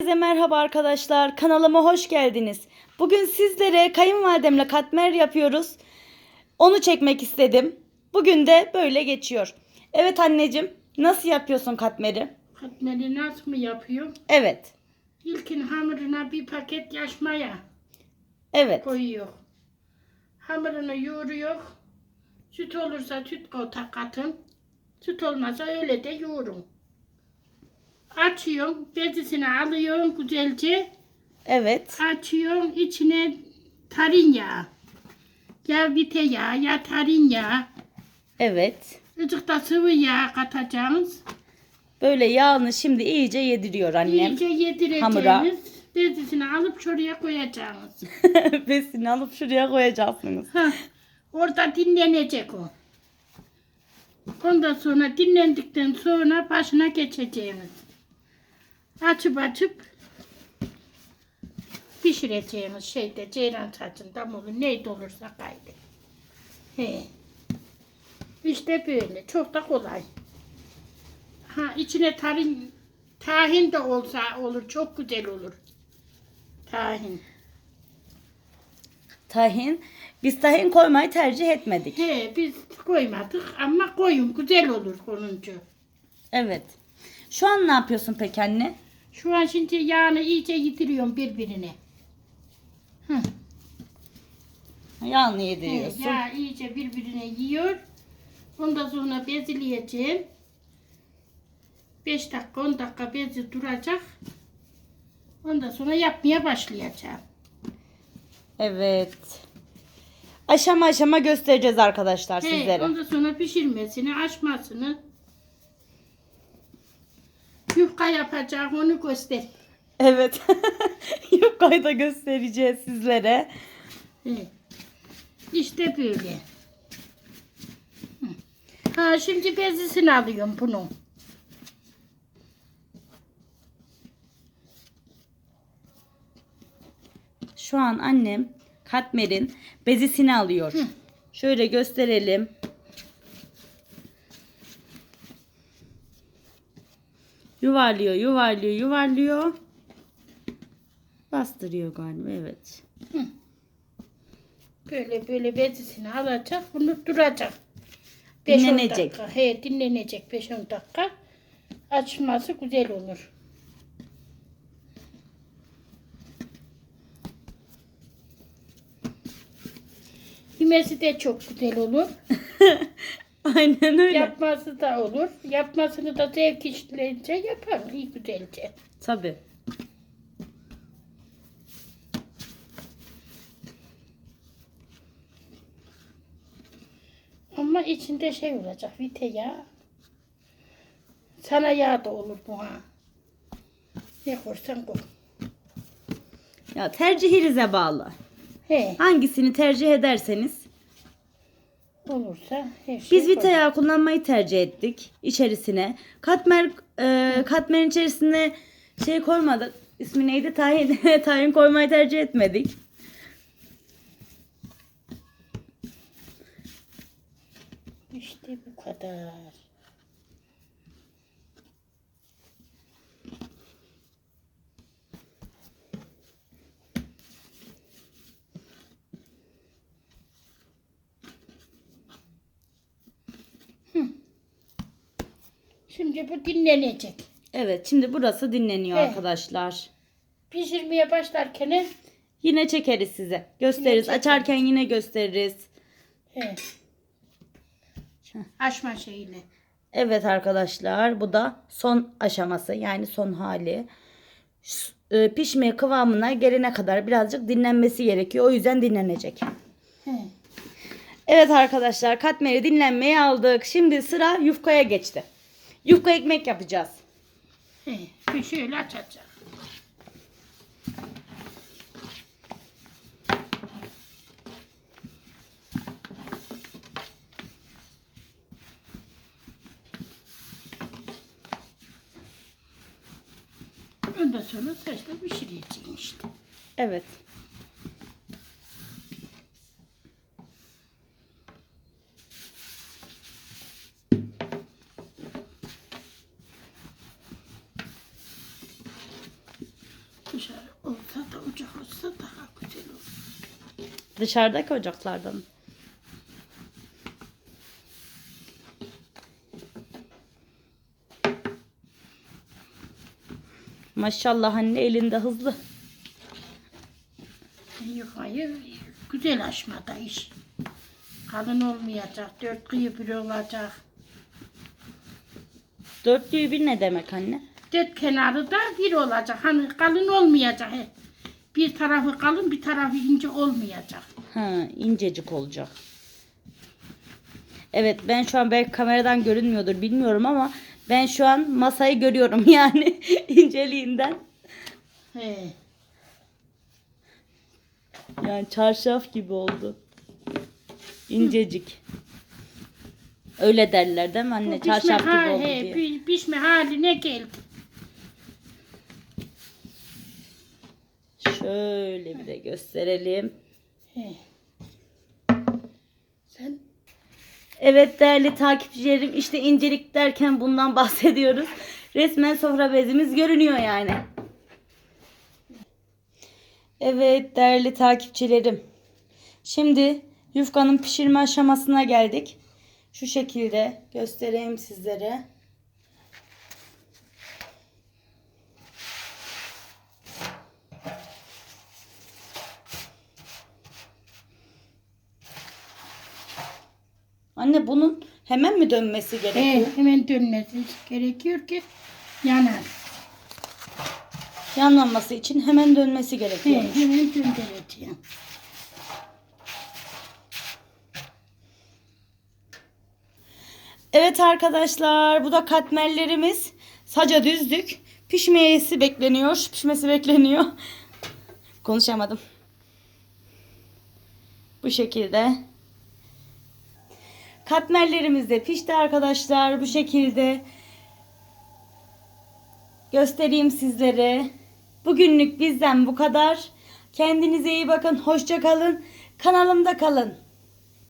Herkese merhaba arkadaşlar. Kanalıma hoş geldiniz. Bugün sizlere kayınvalidemle katmer yapıyoruz. Onu çekmek istedim. Bugün de böyle geçiyor. Evet anneciğim, nasıl yapıyorsun katmeri? Katmeri nasıl mı yapıyor? Evet. İlkin hamuruna bir paket yaş maya Evet. koyuyor. Hamurunu yoğuruyor. Süt olursa süt kota katın. Süt olmazsa öyle de yoğurun. Açıyorsun, bezisini alıyorsun güzelce. Evet. Açıyorsun, içine tarin yağı. Ya vite yağı ya tarin yağı. Evet. Azıcık da sıvı yağ katacaksınız. Böyle yağını şimdi iyice yediriyor annem. İyice yedireceğiniz. Hamura. Bezisini alıp şuraya koyacaksınız. Besini alıp şuraya koyacaksınız. Orada dinlenecek o. Ondan sonra dinlendikten sonra başına geçeceğiniz. Açıp açıp pişireceğiniz şeyde ceyran saçında mı olur neyde olursa kaydı. He. İşte böyle çok da kolay. Ha içine tarin tahin de olsa olur çok güzel olur. Tahin. Tahin. Biz tahin koymayı tercih etmedik. He biz koymadık ama koyun güzel olur konuncu. Evet. Şu an ne yapıyorsun peki anne? Şu an şimdi yağını iyice yediriyorum birbirine. Hı. Yağını yediriyorsun. yağ iyice birbirine yiyor. Ondan sonra bezileyeceğim. 5 dakika 10 dakika bezi duracak. Ondan sonra yapmaya başlayacağım. Evet. Aşama aşama göstereceğiz arkadaşlar He, sizlere. ondan sonra pişirmesini, açmasını. Yufka yapacak onu göster. Evet. Yufkayı da göstereceğiz sizlere. Evet. İşte böyle. Ha şimdi bezisini alıyorum bunu. Şu an annem katmerin bezisini alıyor. Hı. Şöyle gösterelim. Yuvarlıyor, yuvarlıyor, yuvarlıyor. Bastırıyor galiba evet. Böyle böyle bezisini alacak. Bunu duracak. Beş Dinlenecek. dakika. He dinlenecek 5-10 dakika. Açması güzel olur. Yemesi de çok güzel olur. Aynen öyle. Yapması da olur. Yapmasını da zevk işleyince yaparım iyi güzelce. Tabii. Ama içinde şey olacak, vite yağı. Sana yağ da olur bu ha. Ne korsan koy. Ya tercihinize bağlı. He, Hangisini tercih ederseniz. Olursa her şey Biz vita yağı kullanmayı tercih ettik içerisine. Katmer e, katmerin içerisine şey koymadık. İsmi neydi? Tahin. Tahin koymayı tercih etmedik. İşte bu kadar. Hı. Şimdi bu dinlenecek. Evet, şimdi burası dinleniyor Evet. arkadaşlar. Pişirmeye başlarken Yine çekeriz size. Gösteririz. çekeriz. Açarken yine gösteririz. he, açma şeyini. Evet arkadaşlar, bu da son aşaması yani son hali. Ş- e, Pişme kıvamına gelene kadar birazcık dinlenmesi gerekiyor. O yüzden dinlenecek. He. Evet arkadaşlar katmeri dinlenmeye aldık. Şimdi sıra yufkaya geçti. Yufka ekmek yapacağız. He, bir şöyle açacağım. Ondan sonra saçla pişireceğim işte. Evet. Dışarı olsa da ocak olsa daha güzel olur. Dışarıdaki ocaklardan. Maşallah anne elinde hızlı. Yok hayır, güzel açmada iş. Kalın olmayacak, dört kıyı bir olacak. Dörtlüğü bir ne demek anne? Dört kenarı da bir olacak. Hani kalın olmayacak. he. Bir tarafı kalın, bir tarafı ince olmayacak. Ha, incecik olacak. Evet ben şu an belki kameradan görünmüyordur bilmiyorum ama ben şu an masayı görüyorum yani inceliğinden. He. Yani çarşaf gibi oldu. İncecik. Öyle derler değil mi anne? Bu pişme Çarşaf gibi ha- oldu he, diye. pi- pişme haline geldi. Şöyle bir de gösterelim. Sen Evet değerli takipçilerim işte incelik derken bundan bahsediyoruz. Resmen sofra bezimiz görünüyor yani. Evet değerli takipçilerim. Şimdi yufkanın pişirme aşamasına geldik. Şu şekilde göstereyim sizlere. Anne bunun hemen mi dönmesi gerekiyor? he, hemen dönmesi gerekiyor ki yanar. Yanmaması için hemen dönmesi gerekiyor. hemen döndüreceğim. Evet arkadaşlar bu da katmerlerimiz. Saca düzdük. Pişmesi bekleniyor. Pişmesi bekleniyor. Konuşamadım. Bu şekilde. Katmerlerimiz de pişti arkadaşlar. Bu şekilde. Göstereyim sizlere. Bugünlük bizden bu kadar. Kendinize iyi bakın. Hoşça kalın. Kanalımda kalın.